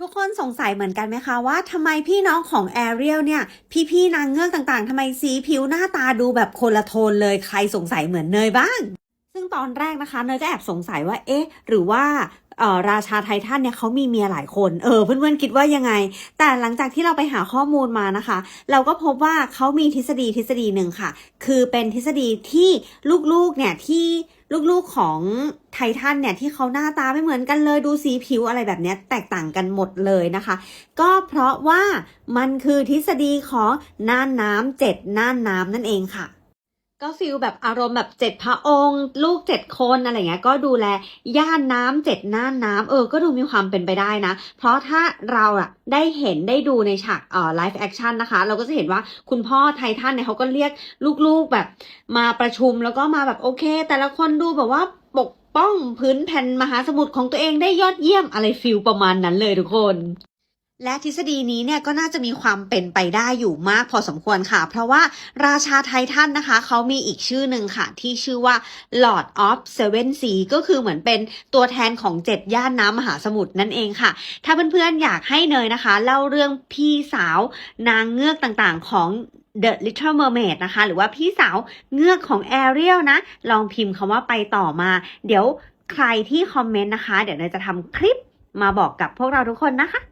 ทุกคนสงสัยเหมือนกันไหมคะว่าทำไมพี่น้องของแอเรียลเนี่ย พี่ๆนางเงือกต่างๆทำไมสีผิวหน้าตาดูแบบคนละโทนเลยใครสงสัยเหมือนเนยบ้าง ซึ่งตอนแรกนะคะเนยก็แอบสงสัยว่าเอ๊ะ หรือว่า ราชาไททันเนี่ยเขามีเมียหลายคน เออเพื่อนๆคิดว่ายังไง แต่หลังจากที่เราไปหาข้อมูลมานะคะ เราก็พบว่าเขามีทฤษฎีทฤษฎีหนึ่งค่ะ คือเป็นทฤษฎีที่ลูกๆเนี่ยที่ลูกๆของไททันเนี่ยที่เขาหน้าตาไม่เหมือนกันเลยดูสีผิวอะไรแบบนี้แตกต่างกันหมดเลยนะคะ ก็เพราะว่ามันคือทฤษฎีของน่านน้ำเจ็ดน่านน้ำนั่นเองค่ะ ก็ฟิลแบบอารมณ์แบบเจ็ดพระองค์ ลูกเจ็ดคนอะไรเงี้ยก็ดูแลย่านน้ำเจ็ดน่านน้ำเออก็ดูมีความเป็นไปได้นะ เพราะถ้าเราอะได้เห็นได้ดูในฉากเอ่อไลฟ์แอคชั่นนะคะ เราก็จะเห็นว่าคุณพ่อไททันเนี่ยเขาก็เรียกลูกๆแบบมาประชุมแล้วก็มาแบบโอเค แต่ละคนดูแบบว่าปกป้องพื้นแผ่นมหาสมุทรของตัวเองได้ยอดเยี่ยมอะไรฟิลประมาณนั้นเลยทุกคน และทฤษฎีนี้เนี่ยก็น่าจะมีความเป็นไปได้อยู่มากพอสมควรค่ะ เพราะว่าราชาไททันนะคะ เขามีอีกชื่อหนึ่งค่ะ ที่ชื่อว่า Lord of Seven Sea ก็คือเหมือนเป็นตัวแทนของเจ็ดย่านน้ำมหาสมุทรนั่นเองค่ะ ถ้าเพื่อนๆอยากให้เนยนะคะ เล่าเรื่องพี่สาวนางเงือกต่างๆของ The Little Mermaid นะคะ หรือว่าพี่สาวเงือกของ Ariel นะ ลองพิมพ์คำว่าไปต่อมา เดี๋ยวใครที่คอมเมนต์นะคะ เดี๋ยวเนยจะทำคลิปมาบอกกับพวกเราทุกคนนะคะ